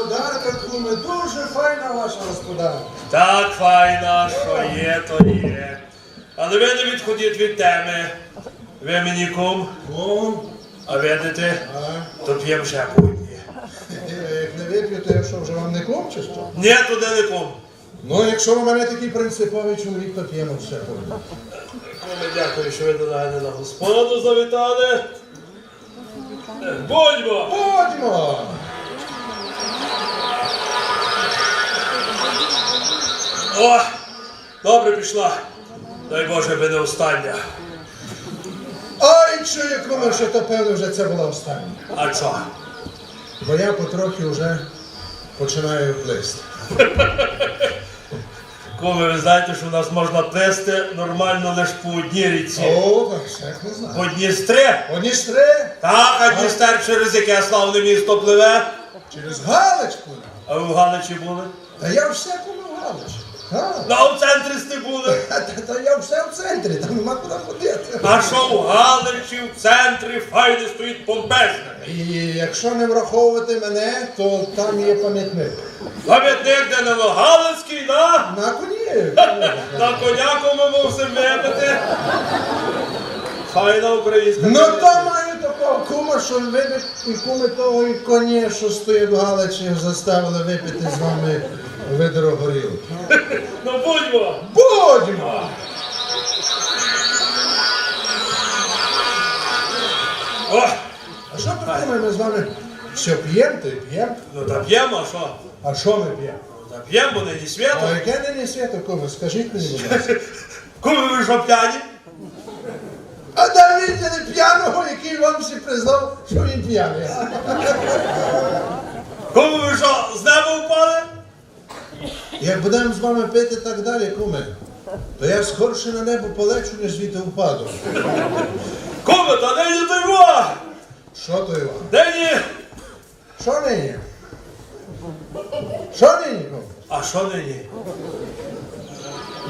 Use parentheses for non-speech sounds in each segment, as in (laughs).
господарка, думаю, дуже файна ваша господарка. Так файна, що є, то є. Але ви не відходіть від теми. Ви мені кум, Кум, а видите, а? то п'ємо ще будні. Як не вип'єте, якщо вже вам не кум, чи що? Ні, туди не кум. Ну, якщо у мене такий принциповий чоловік, то п'ємо ще будні. Куме, ну, дякую, що ви до мене на господу завітали. Будьмо! Будьмо! О! Добре пішла. Дай Боже, би не остання. Ой, чую, куме, що то певно вже це була остання. А що? Бо я потрохи вже починаю плисти. Куме, ви знаєте, що в нас можна плести нормально лише по одній ріці. О, так всяк не знаю. По Дністри. Одні стри Так, а Дністер через яке славне місто пливе. через Галичку. А ви в Галичі були? Та я все куме в Галичі. Га. Ну, а в центрі сте були. Та, та я все в центрі, там нема куди ходити. А що в Галичі, в центрі, файне стоїть помпезне. І якщо не враховувати мене, то там є пам'ятник. Пам'ятник, де не Галицький, на? На коні. На коняку ми мусимо випити. Файна українська. Ну то маю такого кума, що ви і куми того і коні, що стоїть в Галичі, заставили випити з вами видро горілки. Будьмо. Будьмо! О, А що ми ми з вами що п'ємо, то й п'ємо. ну та п'ємо, а що? А що ми п'ємо? Та п'ємо, бо нині свято. А яке нині свято, куми, скажіть мені, будь ласка. (laughs) Куми ви що п'яні? А да виділи п'яного, який вам всі признав, що він п'яний. Куми ви що, з неба впали? Як будемо з вами пити так далі, куми, то я скорше на небо полечу, ніж звідти впаду. Куми, та нині то його! Що то Іван? Нині! Що нині? Що нині? А що нині?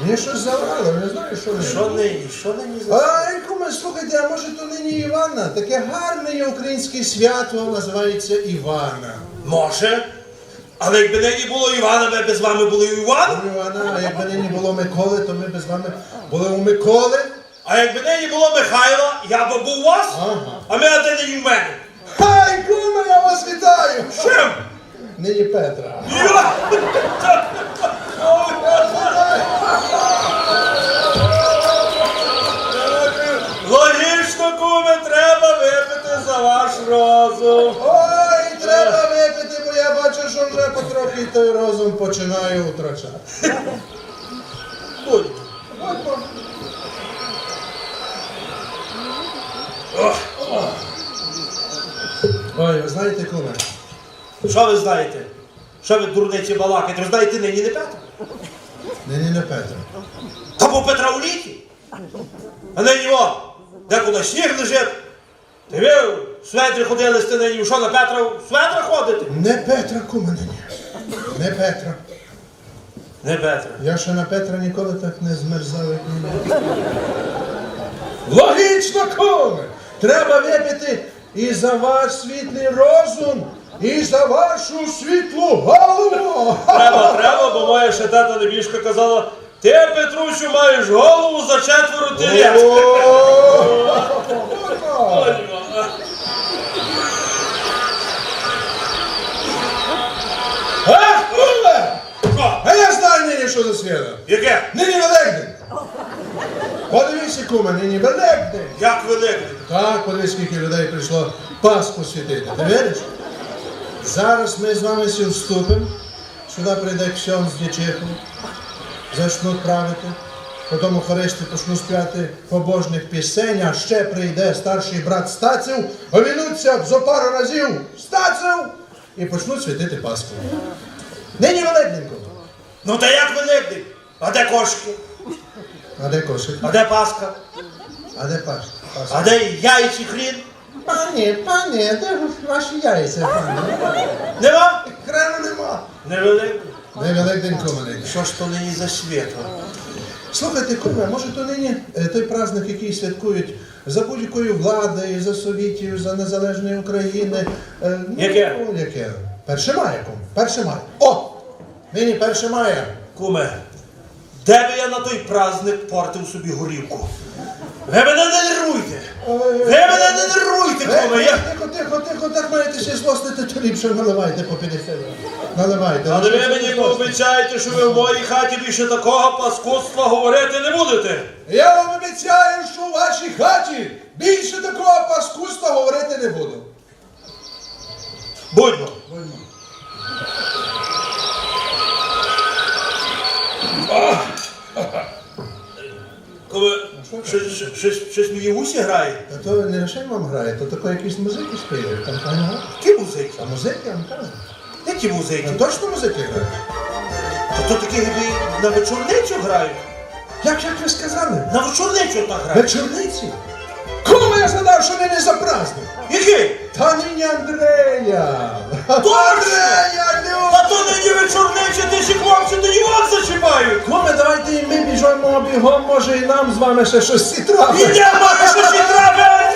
Мені щось заврало, не знаю, що нині. Що нині? Що нині за... Ай, куме, слухайте, а може то нині Івана? Таке гарне є українське свято, називається Івана. Може. Але якби нині було Івана, ми б з вами були у Івана. Івана, а якби нині було Миколи, то ми б з вами були у Миколи. А якби нині було Михайла, я би був у вас, Ага. а ми а нині в мене. Хай, куме, я вас вітаю! Чим? Нині Петра. Логічно, куме, треба випити за ваш розум. Потрохи той розум починаю втрачати. Ой, ви знаєте, куме, Що ви знаєте? Що ви дурниці балакаєте? Ви знаєте, нині не Петра? нині не Петра. Та бо Петра у літі. А нині о, декуди сніг лежить. Ти ви в светрі ходили сте нині, що на Петра в светра ходите? Не Петра, куме, нині. Не Петра. Не Петра. Я ще на Петра ніколи так не змерзав, як нині. Логічно, куме! Треба випити і за ваш світлий розум, і за вашу світлу голову! Треба, треба, бо моя ще тата небіжка казала, ти, Петрусю, маєш голову за четверо телят. Що за свято. Яке? Нині Великдень. Подивіться, куме, нині Великдень. Як великий? Так, подивись, скільки людей прийшло Пасху святити. Ти віриш? Зараз ми з вами всі вступимо. Сюди прийде ксьон з дічихом. Зачнуть правити. Потім хористи почнуть співати побожних пісень, а ще прийде старший брат Стаців, овінуться зо пару разів Стаців і почнуть святити Пасху. Нині Великденько. Ну та як великий? А де кошки? А де кошик? А де Пасха? А де Пасха? А де яйці хрін? Пані, пані, де ж ваші яйця, пані? Нема? Хрену нема. Не великий. Не Великдень кумений. Що ж то нині за свято? Слухайте, куме, може то нині е, той праздник, який святкують за будь-якою владою, за Совітію, за незалежної України. е, ну, Яке? Яке? Перше мая, куме. Перше мая. О! Нині перше мая. Куме, де би я на той праздник портив собі горівку. Ви мене не нервуйте! Ви мене не нервуйте, коли я. Тихо, тихо, тихо, так маєте ще злостити, то ліпше наливайте по 50. Наливайте. Але ви мені пообіцяєте, що ви в моїй хаті більше такого паскудства говорити не будете. Я вам обіцяю, що у вашій хаті більше такого паскудства говорити не буду. Будьмо. Коли щось, мені в усі грає. Та то не лише вам грає, то тако якісь музики співають. Там грає. Які музики? А музики, я вам кажу. Які музики? Там точно музики грають? То, то такі на вечорницю грають. Як, як ви сказали? На вечорницю так грають. Вечорниці? Кому я згадав, що не за праздник? Який? Та нині Андрея! Андрея, Та то нині вечорниця, хлопці до нього зачіпають. Куме, давайте і ми біжимо бігом, може і нам з вами ще щось і трапить. Ідемо, мати, що ще треба!